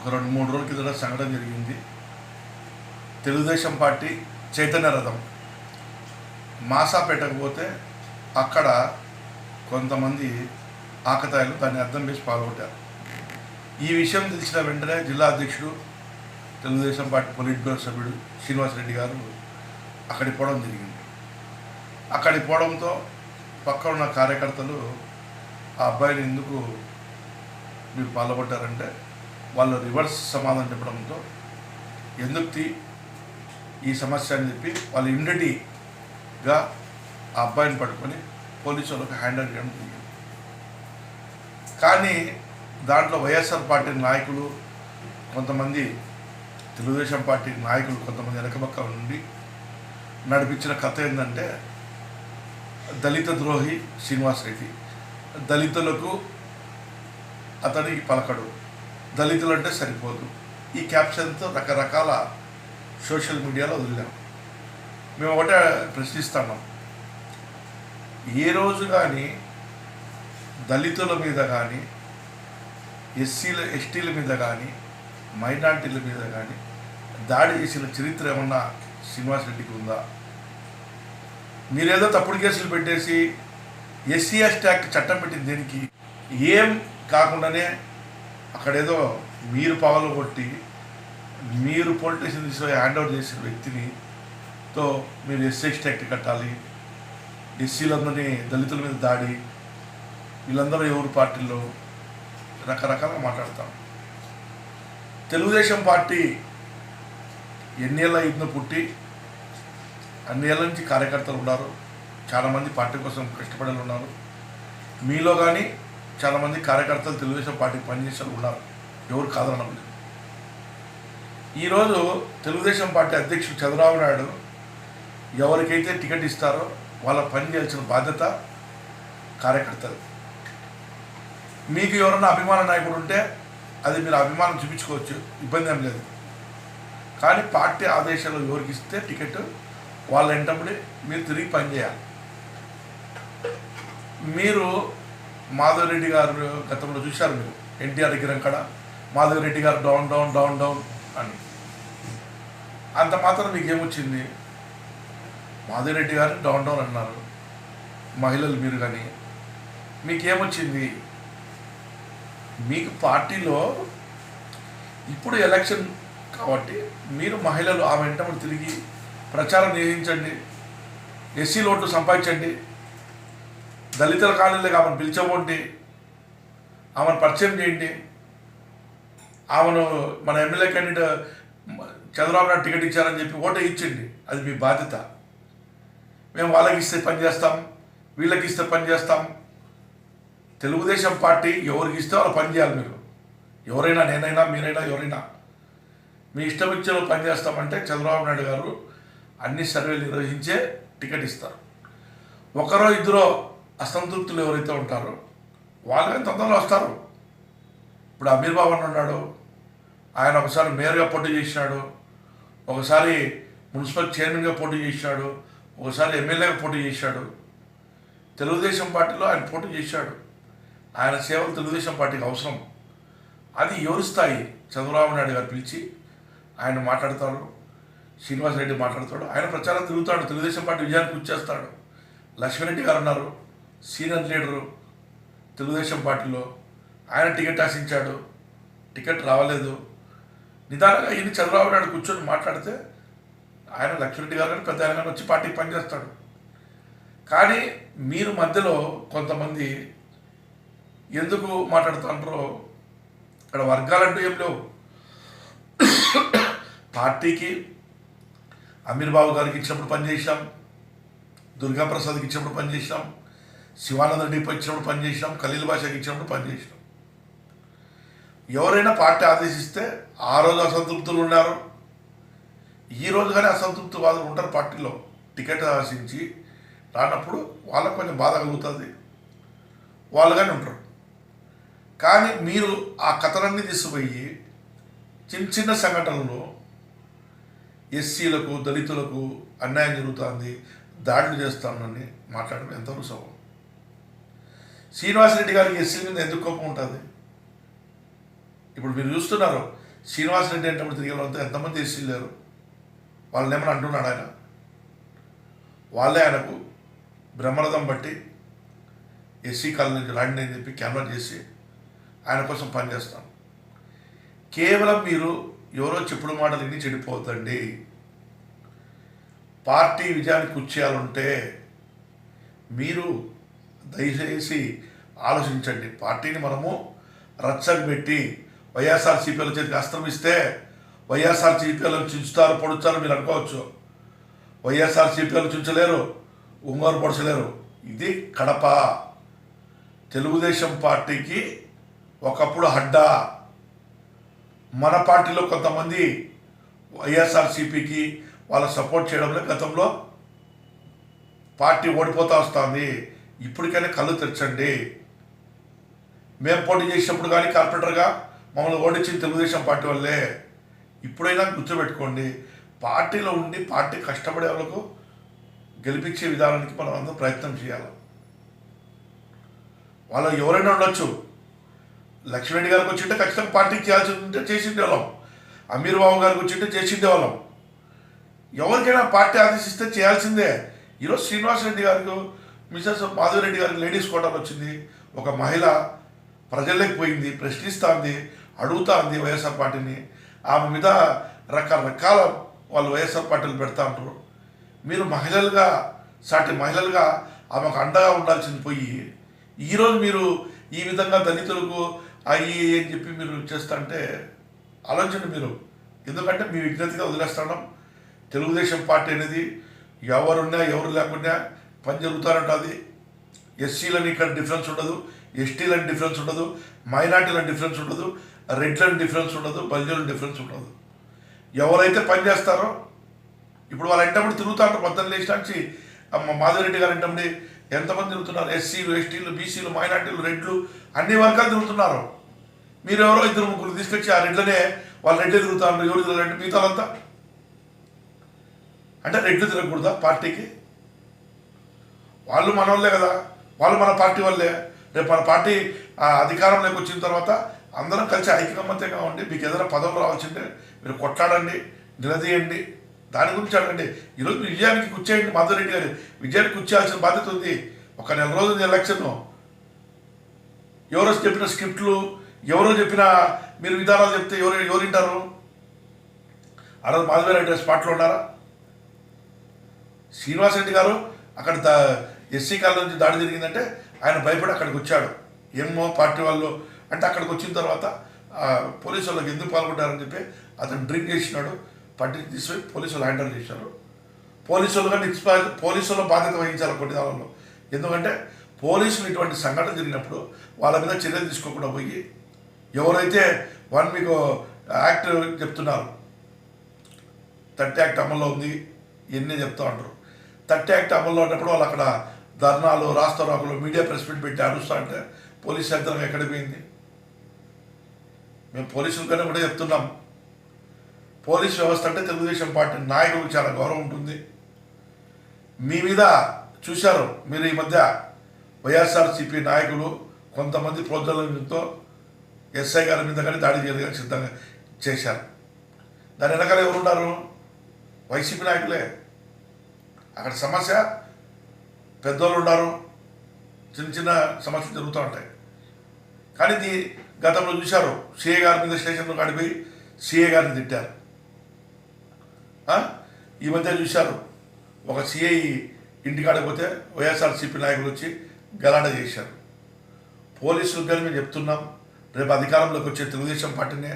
ఒక రెండు మూడు రోజుల కింద సంఘటన జరిగింది. తెలుగుదేశం పార్టీ చైతన్య రథం. మాసాపేటకు పోతే అక్కడ కొంతమంది ఆకతాయిలు దాన్ని అర్థం చేసి పాల్గొట్టారు. ఈ విషయం తెలిసిన వెంటనే జిల్లా అధ్యక్షుడు తెలుగుదేశం పార్టీ పొలిట్ బ్యూరో సభ్యుడు శ్రీనివాసరెడ్డి గారు అక్కడికి పోవడం జరిగింది. అక్కడికి పోవడంతో పక్క ఉన్న కార్యకర్తలు ఆ అబ్బాయిని ఎందుకు మీరు పాల్గొట్టారంటే వాళ్ళు రివర్స్ సమాధానం చెప్పడంతో ఎందుకు ఈ సమస్య అని చెప్పి వాళ్ళు ఇమ్మీడియట్గా ఆ అబ్బాయిని పట్టుకొని పోలీసు వాళ్ళకి హ్యాండిల్ చేయడం జరిగింది. కానీ దాంట్లో వైఎస్ఆర్ పార్టీ నాయకులు కొంతమంది తెలుగుదేశం పార్టీ నాయకులు కొంతమంది వెనకబక్క నుండి నడిపించిన కథ ఏంటంటే దళిత ద్రోహి శ్రీనివాస్ రెడ్డి. దళితులకు అతనికి పలకడు. దళితులు అంటే సరిపోదు. ఈ క్యాప్షన్తో రకరకాల సోషల్ మీడియాలో వదిలాం. మేము ఒకటే ప్రశ్నిస్తున్నాం ఏ రోజు కానీ దళితుల మీద కానీ ఎస్సీల ఎస్టీల మీద కానీ మైనార్టీల మీద కానీ దాడి చేసిన చరిత్ర ఏమన్నా శ్రీనివాస్ రెడ్డికి ఉందా? మీరేదో తప్పుడు కేసులు పెట్టేసి ఎస్సీ ఎస్టీ యాక్ట్ చట్టం పెట్టింది దేనికి? ఏం కాకుండానే అక్కడేదో మీరు పగలు కొట్టి మీరు పోలీస్ తీసుకొని హ్యాండ్అవుట్ చేసిన వ్యక్తిని తో మీరు ఎస్సీ ఎస్టీ కట్టాలి ఎస్సీలందరినీ దళితుల మీద దాడి వీళ్ళందరూ ఎవరు పార్టీలో రకరకాలుగా మాట్లాడతాం. తెలుగుదేశం పార్టీ ఎన్నేళ్ళ యుద్ధం పుట్టి అన్నేళ్ళ నుంచి కార్యకర్తలు ఉన్నారు చాలామంది పార్టీ కోసం కష్టపడే ఉన్నారు. మీలో కానీ చాలామంది కార్యకర్తలు తెలుగుదేశం పార్టీకి పనిచేసే వాళ్ళు ఉన్నారు. ఎవరు కాదనలేదు ఈరోజు తెలుగుదేశం పార్టీ అధ్యక్షుడు చంద్రబాబు నాయుడు ఎవరికైతే టికెట్ ఇస్తారో వాళ్ళ పని చేయాల్సిన బాధ్యత కార్యకర్తలు మీకు ఎవరైనా అభిమాన నాయకుడు ఉంటే అది మీరు అభిమానం చూపించుకోవచ్చు. ఇబ్బంది ఏం లేదు. కానీ పార్టీ ఆదేశాలు ఎవరికి ఇస్తే టికెట్ వాళ్ళ వెంటబడి మీరు తిరిగి పనిచేయాలి మీరు మాధవరెడ్డి గారు గతంలో చూశారు మీరు? ఎన్టీఆర్ దగ్గర అక్కడ మాధవరెడ్డి గారు డౌన్ డౌన్ డౌన్ డౌన్ అని. అంత మాత్రం మీకు ఏమొచ్చింది మాధవరెడ్డి గారు డౌన్ డౌన్ అన్నారు. మహిళలు మీరు కానీ మీకేమొచ్చింది? మీకు పార్టీలో ఇప్పుడు ఎలక్షన్ కాబట్టి మీరు మహిళలు ఆ వెంటబడి తిరిగి ప్రచారం నిర్వహించండి ఎస్సీ ఓట్లు సంపాదించండి. దళితుల కాలనీలకు ఆమెను పిలిచబోండి. ఆమెను పరిచయం చేయండి. ఆమెను మన MLA candidate Chandrababu Naidu ticket ఇచ్చారని చెప్పి ఓటు ఇచ్చిండి అది మీ బాధ్యత. మేము వాళ్ళకి ఇస్తే పని చేస్తాం వీళ్ళకి ఇస్తే పని చేస్తాం. తెలుగుదేశం పార్టీ ఎవరికి ఇస్తే వాళ్ళు పని చేయాలి మీరు. ఎవరైనా నేనైనా మీరైనా ఎవరైనా. మీ ఇష్టం ఇచ్చిన పని చేస్తామంటే చంద్రబాబు నాయుడు గారు అన్ని సర్వేలు నిర్వహించే టికెట్ ఇస్తారు. ఒకరో ఇద్దరో అసంతృప్తులు ఎవరైతే ఉంటారో వాళ్ళే తొందరలో వస్తారు. ఇప్పుడు అమీర్ బాబు అని ఉన్నాడు ఆయన ఒకసారి మేయర్గా పోటీ చేసినాడు ఒకసారి మున్సిపల్ చైర్మన్గా పోటీ చేసినాడు ఒకసారి ఎమ్మెల్యేగా పోటీ చేశాడు తెలుగుదేశం పార్టీలో ఆయన పోటీ చేశాడు ఆయన సేవలు తెలుగుదేశం పార్టీకి అవసరం. అది ఎవరిస్తాయి చంద్రబాబు నాయుడు గారు పిలిచి ఆయన మాట్లాడతాడు శ్రీనివాసరెడ్డి మాట్లాడతాడు ఆయన ప్రచారం తిరుగుతాడు తెలుగుదేశం పార్టీ విజయానికి వచ్చేస్తాడు. లక్ష్మీరెడ్డి గారు ఉన్నారు. సీనియర్ లీడరు తెలుగుదేశం పార్టీలో ఆయన టికెట్ ఆశించాడు. టికెట్ రావలేదు. నిదానంగా ఈయన చంద్రబాబు నాయుడు కూర్చొని మాట్లాడితే ఆయన లక్ష్మీరెడ్డి గారు కానీ పెద్ద ఆయన కానీ వచ్చి పార్టీకి పనిచేస్తాడు. కానీ మీరు మధ్యలో కొంతమంది ఎందుకు మాట్లాడుతుంటారో ఇక్కడ వర్గాలంటూ ఏం లేవు. పార్టీకి అమీర్ బాబు గారికి ఇచ్చినప్పుడు పనిచేసాం దుర్గాప్రసాద్కి ఇచ్చినప్పుడు పనిచేసాం శివానంద రెడ్డికి ఇచ్చినప్పుడు పనిచేసినాం ఖలీల్ భాషకి ఇచ్చినప్పుడు పనిచేసినాం ఎవరైనా పార్టీ ఆదేశిస్తే ఆ రోజు అసంతృప్తులు ఉన్నారు. ఈ రోజు కానీ అసంతృప్తి వాళ్ళు ఉంటారు పార్టీలో. టికెట్ ఆశించి రానప్పుడు వాళ్ళకు కొంచెం బాధ కలుగుతుంది. వాళ్ళు కానీ ఉంటారు. కానీ మీరు ఆ కథలన్నీ తీసుకుపోయి చిన్న చిన్న సంఘటనలు ఎస్సీలకు దళితులకు అన్యాయం జరుగుతుంది దాడులు చేస్తామని మాట్లాడడం ఎంతవరకు సభ శ్రీనివాసరెడ్డి గారికి ఎస్సీల మీద ఎందుకు కోపం ఉంటుంది? ఇప్పుడు మీరు చూస్తున్నారు శ్రీనివాస్ రెడ్డి అంటే తిరిగి వాళ్ళంతా ఎంతమంది ఎస్సీ లేరు? వాళ్ళని ఏమని అంటున్నాడు ఆయన? వాళ్ళే ఆయనకు బ్రహ్మరథం బట్టి ఎస్సీ కాలనీ నుంచి రాండి అని చెప్పి కెమెరా చేసి ఆయన కోసం పనిచేస్తాం. కేవలం మీరు ఎవరో చెప్పుడు మాటలు ఇన్ని చెడిపోవద్దండి పార్టీ విజయానికి కూర్చేయాలంటే మీరు దయచేసి ఆలోచించండి. పార్టీని మనము రచ్చకు పెట్టి వైఎస్ఆర్సీపీల చేతికి అస్త్రమిస్తే వైఎస్ఆర్సీపీలను చించుతారు పొడుస్తారు మీరు అనుకోవచ్చు. వైఎస్ఆర్సీపీలు చించలేరు ఉంగారు పొడచలేరు. ఇది కడప. తెలుగుదేశం పార్టీకి ఒకప్పుడు హడ్డా. మన పార్టీలో కొంతమంది వైఎస్ఆర్సీపీకి వాళ్ళ సపోర్ట్ చేయడంలో గతంలో పార్టీ ఓడిపోతా వస్తుంది. ఇప్పటికైనా కళ్ళు తెరచండి. మేము పోటీ చేసినప్పుడు కానీ కార్పొరేటర్గా మమ్మల్ని ఓడించింది తెలుగుదేశం పార్టీ వల్లే ఇప్పుడైనా గుర్తుపెట్టుకోండి. పార్టీలో ఉండి పార్టీ కష్టపడే వాళ్ళకు గెలిపించే విధానానికి మనం అందరం ప్రయత్నం చేయాలి. వాళ్ళు ఎవరైనా ఉండొచ్చు. లక్ష్మణ్ గారికి వచ్చింటే ఖచ్చితంగా పార్టీకి చేయాల్సి ఉంటే చేసిండే వాళ్ళం. అమీర్ బాబు గారికి వచ్చింటే చేసిండే వాళ్ళం. ఎవరికైనా పార్టీ ఆదేశిస్తే చేయాల్సిందే. ఈరోజు శ్రీనివాస్ రెడ్డి గారికి మిసెస్ మాధవిరెడ్డి గారికి లేడీస్ కోటాలు వచ్చింది. ఒక మహిళ ప్రజల్లోకి పోయింది ప్రశ్నిస్తుంది అడుగుతా ఉంది వైఎస్ఆర్ పార్టీని. ఆమె మీద రకరకాల వాళ్ళు వైఎస్ఆర్ పార్టీలు పెడతా ఉంటారు మీరు మహిళలుగా సాటి మహిళలుగా ఆమెకు అండగా ఉండాల్సింది పోయి ఈరోజు మీరు ఈ విధంగా దళితులకు అయ్యి అని చెప్పి మీరు చేస్తుంటే ఆలోచన మీరు. ఎందుకంటే మీ విజ్ఞతగా వదిలేస్తున్నాం. తెలుగుదేశం పార్టీ అనేది ఎవరున్నా ఎవరు లేకున్నా పని జరుగుతారంటుంది ఎస్సీలని ఇక్కడ డిఫరెన్స్ ఉండదు ఎస్టీలని డిఫరెన్స్ ఉండదు మైనార్టీలని డిఫరెన్స్ ఉండదు రెడ్లని డిఫరెన్స్ ఉండదు బల్జీలను డిఫరెన్స్ ఉండదు. ఎవరైతే పని చేస్తారో ఇప్పుడు వాళ్ళ ఎంటబడి తిరుగుతారు పొద్దున్న లేచినాంచి నుంచి. మాధవరెడ్డి గారు ఎంటబడి ఎంతమంది తిరుగుతున్నారు? ఎస్సీలు ఎస్టీలు బీసీలు మైనార్టీలు రెడ్లు అన్ని వర్గాలు తిరుగుతున్నారు. మీరు ఎవరో ఇద్దరు ముగ్గురు తీసుకొచ్చి ఆ రెడ్లనే వాళ్ళు రెడ్లు తిరుగుతారు ఎవరు తిరగండి మిగతా అంటే రెడ్లు తిరగకూడదా పార్టీకి? వాళ్ళు మన వాళ్ళే కదా. వాళ్ళు మన పార్టీ వాళ్ళే. రేపు మన పార్టీ ఆ, అధికారంలోకి వచ్చిన తర్వాత అందరం కలిసి ఐక్యమత్యంగా ఉండి మీకు ఏదైనా పదవులు రావాల్సింటే మీరు కొట్లాడండి నిలదీయండి. దాని గురించి అడగండి. ఈరోజు విజయానికి కూర్చేయండి మాధవరెడ్డి గారు. విజయానికి కూర్చేయాల్సిన బాధ్యత ఉంది. ఒక నెల రోజుల ఎలక్షన్. ఎవరో చెప్పిన స్క్రిప్ట్లు ఎవరో చెప్పిన మీరు విధానాలు చెప్తే ఎవరు ఎవరు వింటారు? ఆ రోజు మాధవరెడ్డి స్పాట్లో ఉన్నారా? శ్రీనివాస్ రెడ్డి గారు అక్కడ ఎస్సీ కాలం నుంచి దాడి జరిగిందంటే ఆయన భయపడి అక్కడికి వచ్చాడు. ఏమో పార్టీ వాళ్ళు అంటే అక్కడికి వచ్చిన తర్వాత పోలీసు వాళ్ళకి ఎందుకు పాల్గొంటారని చెప్పి అతను డ్రింక్ చేసినాడు. పట్టి తీసుకొని పోలీసు వాళ్ళు హ్యాండల్ చేశారు. పోలీసు వాళ్ళు కానీ నిష్పా- పోలీసు బాధ్యత వహించాలి కొన్ని దానిలో ఎందుకంటే పోలీసులు ఇటువంటి సంఘటన జరిగినప్పుడు వాళ్ళ మీద చర్యలు తీసుకోకుండా పోయి ఎవరైతే వన్ మీకు యాక్ట్ చెప్తున్నారు థర్టీ యాక్ట్ అమల్లో ఉంది ఇవన్నీ చెప్తా ఉంటారు. థర్టీ యాక్ట్ అమల్లో ఉన్నప్పుడు వాళ్ళు అక్కడ ధర్నాలు రాస్తారోకలు మీడియా ప్రెస్ మీట్ పెట్టి అరుస్తా అంటే పోలీస్ యంత్రం ఎక్కడ పోయింది? మేము పోలీసులకనే కూడా చెప్తున్నాం. పోలీస్ వ్యవస్థ అంటే తెలుగుదేశం పార్టీ నాయకులకు చాలా గౌరవం ఉంటుంది. మీ మీద చూశారు మీరు ఈ మధ్య వైఎస్ఆర్సీపీ నాయకులు కొంతమంది ప్రోద్బలంతో ఎస్ఐ గారి మీద కానీ దాడి చేయడానికి సిద్ధంగా చేశారు. దాని వెనకాల ఎవరున్నారు? వైసీపీ నాయకులే. అక్కడ సమస్య పెద్దోళ్ళు ఉన్నారు చిన్న చిన్న సమస్యలు జరుగుతూ ఉంటాయి. కానీ ఇది గతంలో చూశారు సిఏ గారి మీద స్టేషన్లో కాడిపోయి సిఏ గారిని తిట్టారు. ఈ మధ్య చూశారు ఒక సిఐ ఇంటికాడికి పోతే వైఎస్ఆర్సీపీ నాయకులు వచ్చి గలాట చేశారు. పోలీసులు కానీ మేము చెప్తున్నాం రేపు అధికారంలోకి వచ్చే తెలుగుదేశం పార్టీనే.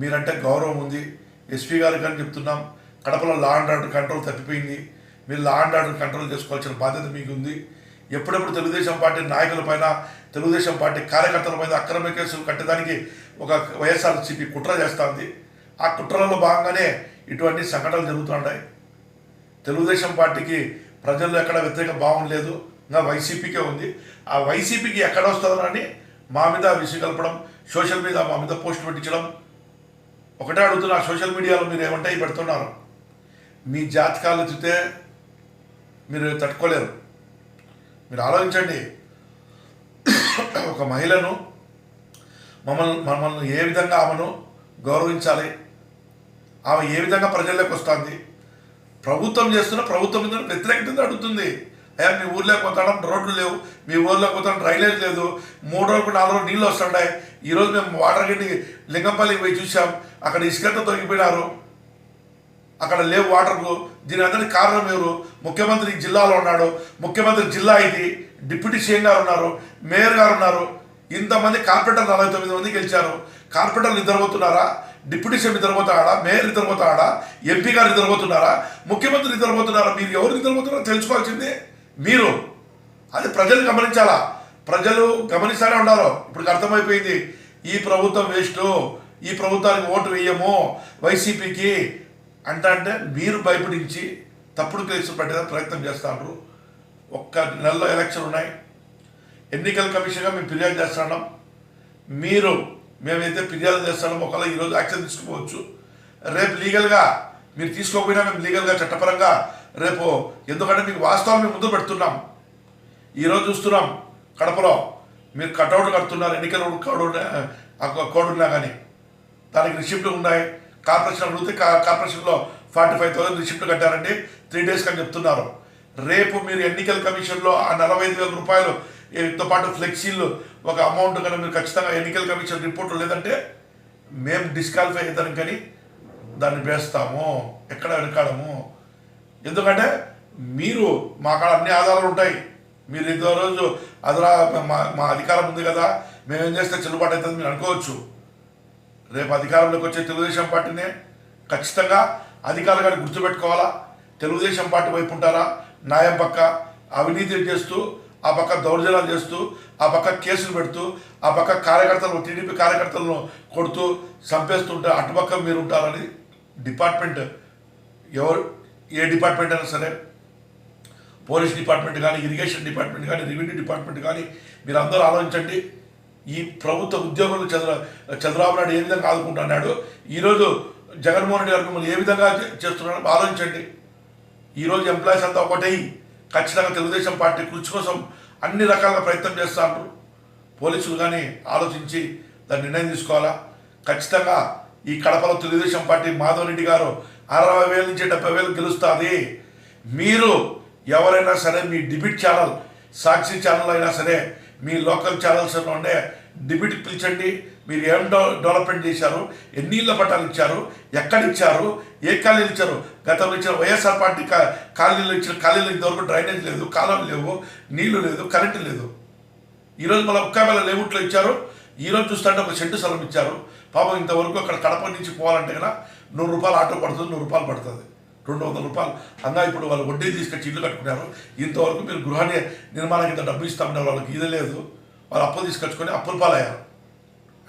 మీరంటే గౌరవం ఉంది ఎస్పీ గారికి కానీ చెప్తున్నాం కడపలో లా అండ్ ఆర్డర్ కంట్రోల్ తప్పిపోయింది. మీరు లా అండ్ ఆర్డర్ కంట్రోల్ చేసుకోవాల్సిన బాధ్యత మీకు ఉంది ఎప్పుడెప్పుడు తెలుగుదేశం పార్టీ నాయకులపైన తెలుగుదేశం పార్టీ కార్యకర్తల పైన అక్రమ కేసులు కట్టడానికి ఒక వైఎస్ఆర్సీపీ కుట్ర చేస్తుంది. ఆ కుట్రలలో భాగంగానే ఇటువంటి సంఘటనలు జరుగుతున్నాయి. తెలుగుదేశం పార్టీకి ప్రజల్లో ఎక్కడ వ్యతిరేక భావం లేదు. ఇంకా వైసీపీకే ఉంది. ఆ వైసీపీకి ఎక్కడ వస్తుందని మా మీద విసి కలపడం సోషల్ మీద మా మీద పోస్ట్ పెట్టించడం. ఒకటే అడుగుతున్నా సోషల్ మీడియాలో మీరు ఏమంటాయి పెడుతున్నారు. మీ జాతకాలు చూస్తే మీరు తట్టుకోలేరు. మీరు ఆలోచించండి. ఒక మహిళను మమ్మల్ని మమ్మల్ని ఏ విధంగా ఆమెను గౌరవించాలి? ఆమె ఏ విధంగా ప్రజల్లోకి వస్తుంది? ప్రభుత్వం చేస్తున్న ప్రభుత్వం మీద వ్యతిరేకత అడుగుతుంది. అయ్యా మీ ఊర్లోకి పోతాడం రోడ్లు లేవు మీ ఊర్లోకి పోతాడం డ్రైనేజ్ లేదు మూడు రోజులకు నాలుగు రోజులు నీళ్ళు వస్తుండే ఈరోజు మేము వాటర్ గడ్డి లింగంపల్లికి పోయి చూసాం అక్కడ ఇసుకంతా తొలగిపోయినారు. అక్కడ లేవు వాటర్కు దీని అందరికి కారణం ఎవరు? ముఖ్యమంత్రి జిల్లాలో ఉన్నాడు. ముఖ్యమంత్రి జిల్లా ఇది. డిప్యూటీ సీఎం గారు ఉన్నారు. మేయర్ గారు ఉన్నారు. ఇంతమంది కార్పొరేటర్ నలభై తొమ్మిది మంది గెలిచారు. కార్పొరేటర్లు నిద్రపోతున్నారా? డిప్యూటీ సీఎం నిద్రపోతాడా? మేయర్ నిద్రపోతాడా? ఎంపీ గారు నిద్రపోతున్నారా? ముఖ్యమంత్రి నిద్రపోతున్నారా? మీరు ఎవరు నిద్రపోతున్నారో తెలుసుకోవాల్సిందే. మీరు. అది ప్రజలు గమనించాలా? ప్రజలు గమనిస్తానే ఉండాలి. ఇప్పుడు అర్థమైపోయింది. ఈ ప్రభుత్వం వేస్ట్. ఈ ప్రభుత్వానికి ఓటు వేయము. వైసీపీకి అంటే అంటే మీరు భయపడించి తప్పుడు కేసు పెట్టడానికి ప్రయత్నం చేస్తారు ఒక్క నెలలో ఎలక్షన్ ఉన్నాయి. ఎన్నికల కమిషన్గా మేము ఫిర్యాదు చేస్తున్నాం మీరు మేమైతే ఫిర్యాదు చేస్తున్నాం ఒకవేళ ఈరోజు యాక్షన్ తీసుకోవచ్చు రేపు లీగల్గా మీరు తీసుకోకపోయినా మేము లీగల్గా చట్టపరంగా రేపు ఎందుకంటే మీకు వాస్తవం మేము ముందు పెడుతున్నాం. ఈరోజు చూస్తున్నాం కడపలో మీరు కటౌట్ కడుతున్నారు. ఎన్నికలు కోడ్ ఉన్న- కోడ్ ఉన్నా కానీ. దానికి రిసిప్ట్లు ఉన్నాయి. కార్పొరేషన్ అడిగితే కార్పొరేషన్లో ఫార్టీ ఫైవ్ థౌసండ్ రిసిప్ట్ కట్టారండి. త్రీ డేస్కి అని చెప్తున్నారు. రేపు మీరు ఎన్నికల కమిషన్లో ఆ నలభై ఐదు వేల రూపాయలు తో పాటు ఫ్లెక్సీలు ఒక అమౌంట్ కనుక మీరు ఖచ్చితంగా ఎన్నికల కమిషన్ రిపోర్ట్ లేదంటే మేము డిస్క్వాలిఫై అవుతాం కానీ దాన్ని వేస్తాము. ఎక్కడ వెనకాడము? ఎందుకంటే మీరు మా కాడ అన్ని ఆధారాలు ఉంటాయి. మీరు ఇంత రోజు అదరా మా మా అధికారం ఉంది కదా మేమేం చేస్తే చెల్లుబాటు అవుతుంది మీరు అనుకోవచ్చు. రేపు అధికారంలోకి వచ్చే తెలుగుదేశం పార్టీనే ఖచ్చితంగా అధికారులు కానీ గుర్తుపెట్టుకోవాలా? తెలుగుదేశం పార్టీ వైపు ఉంటారా? న్యాయం పక్క అవినీతి చేస్తూ ఆ పక్క దౌర్జన్యాలు చేస్తూ ఆ పక్క కేసులు పెడుతూ ఆ పక్క కార్యకర్తలను టీడీపీ కార్యకర్తలను కొడుతూ చంపేస్తుంటే అటుపక్క మీరు ఉంటారని డిపార్ట్మెంట్ ఎవరు ఏ డిపార్ట్మెంట్ అయినా సరే పోలీస్ డిపార్ట్మెంట్ కానీ ఇరిగేషన్ డిపార్ట్మెంట్ కానీ రెవెన్యూ డిపార్ట్మెంట్ కానీ మీరు అందరూ ఆలోచించండి. ఈ ప్రభుత్వ ఉద్యోగులు చంద్ర చంద్రబాబు నాయుడు ఏ విధంగా ఆదుకుంటున్నాడు ఈరోజు జగన్మోహన్ రెడ్డి గారు మిమ్మల్ని ఏ విధంగా చే- చేస్తున్నాడో ఆలోచించండి. ఈరోజు ఎంప్లాయీస్ అంతా ఒకటై ఖచ్చితంగా తెలుగుదేశం పార్టీ కృషి కోసం అన్ని రకాలుగా ప్రయత్నం చేస్తారు పోలీసులు కానీ ఆలోచించి దాని నిర్ణయం తీసుకోవాలా? ఖచ్చితంగా ఈ కడపలో తెలుగుదేశం పార్టీ మాధవరెడ్డి గారు అరవై వేల నుంచి డెబ్బై వేలు గెలుస్తుంది. మీరు ఎవరైనా సరే మీ డిబిట్ ఛానల్ సాక్షి ఛానల్ అయినా సరే మీ లోకల్ ఛానల్స్ ఉండే డిబిట్ పిలిచండి. మీరు ఏం డెవలప్మెంట్ చేశారు? ఎన్ని ఇళ్ళ పట్టాలు ఇచ్చారు? ఎక్కడ ఇచ్చారు? ఏ ఖాళీలు ఇచ్చారు? గతంలో ఇచ్చిన వైఎస్ఆర్ పార్టీ కా- ఖాళీలు ఇచ్చిన ఖాళీలు ఇంతవరకు డ్రైనేజ్ లేదు కాలం లేవు నీళ్ళు లేదు కరెంటు లేదు. ఈరోజు మన ఒక్కవేళ లేవుట్లో ఇచ్చారు. ఈరోజు చూస్తుంటే ఒక షెడ్డు స్థలం ఇచ్చారు. పాపం ఇంతవరకు అక్కడ కడప నుంచి పోవాలంటే కదా నూరు రూపాయలు ఆటో పడుతుంది నూరు రూపాయలు పడుతుంది. రెండు వందల రూపాయలు. అన్నా ఇప్పుడు వాళ్ళు వడ్డీ తీసుకొచ్చి ఇల్లు కట్టుకున్నారు. ఇంతవరకు మీరు గృహ ని- నిర్మాణానికి ఇంత డబ్బు ఇస్తామన్నారు వాళ్ళకి ఇది లేదు. వాళ్ళు అప్పు తీసుకొచ్చుకొని అప్పుల పాలయ్యారు.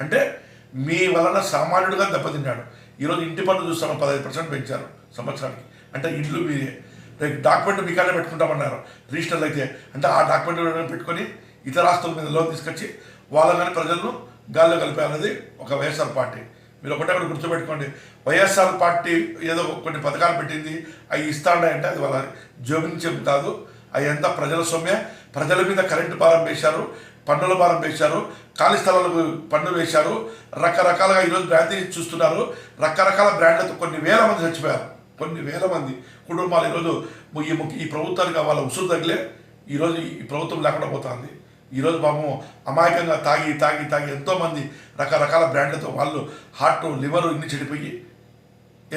అంటే మీ వలన సామాన్యుడిగా దెబ్బతిన్నాడు. ఈరోజు ఇంటి పన్ను చూస్తాను పదహైదు పర్సెంట్ పెంచారు సంవత్సరానికి. అంటే ఇల్లు మీరే రేపు డాక్యుమెంట్ మీకానే పెట్టుకుంటామన్నారు. రిజిస్టర్లు అయితే అంటే ఆ డాక్యుమెంట్ పెట్టుకొని ఇతర ఆస్తుల మీద లోన్ తీసుకొచ్చి వాళ్ళని ప్రజలను గాల్లో కలిపేయాలనేది ఒక వైఎస్ఆర్ పార్టీ. మీరు ఒకటే ఒకటి గుర్తుపెట్టుకోండి. వైఎస్ఆర్ పార్టీ ఏదో కొన్ని పథకాలు పెట్టింది అవి ఇస్తాడంటే అది వాళ్ళ జోబు నుంచి కాదు. అవి అంతా ప్రజల సొమ్మే. ప్రజల మీద కరెంటు భారం వేశారు పన్నుల భారం వేశారు ఖాళీ స్థలాలకు పన్ను వేశారు. రకరకాలుగా ఈరోజు బ్రాంతి చూస్తున్నారు. రకరకాల బ్రాండ్లతో కొన్ని వేల మంది చచ్చిపోయారు. కొన్ని వేల మంది కుటుంబాలు ఈరోజు ఈ ఈ ప్రభుత్వానికి వాళ్ళ ఉసురు తగిలే. ఈరోజు ఈ ప్రభుత్వం లేకుండా పోతుంది. ఈరోజు పాపం అమాయకంగా తాగి తాగి తాగి ఎంతోమంది రకరకాల బ్రాండ్లతో వాళ్ళు హార్ట్ లివర్ ఇన్ని చెడిపోయి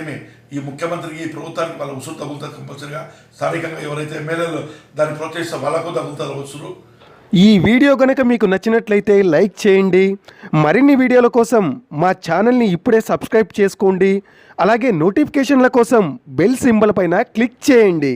ఏమి ఈ ముఖ్యమంత్రికి ఈ ప్రభుత్వానికి వాళ్ళ ఉసురు తగులుతుంది కంపల్సరిగా. స్థానికంగా ఎవరైతే ఎమ్మెల్యేలు దాన్ని ప్రోత్సహిస్తే వాళ్ళకు తగులుతారు ఉసురు. ఈ వీడియో కనుక మీకు నచ్చినట్లయితే లైక్ చేయండి. మరిన్ని వీడియోల కోసం మా ఛానల్ని ఇప్పుడే సబ్స్క్రైబ్ చేసుకోండి. అలాగే నోటిఫికేషన్ల కోసం బెల్ సింబల్ పైన క్లిక్ చేయండి.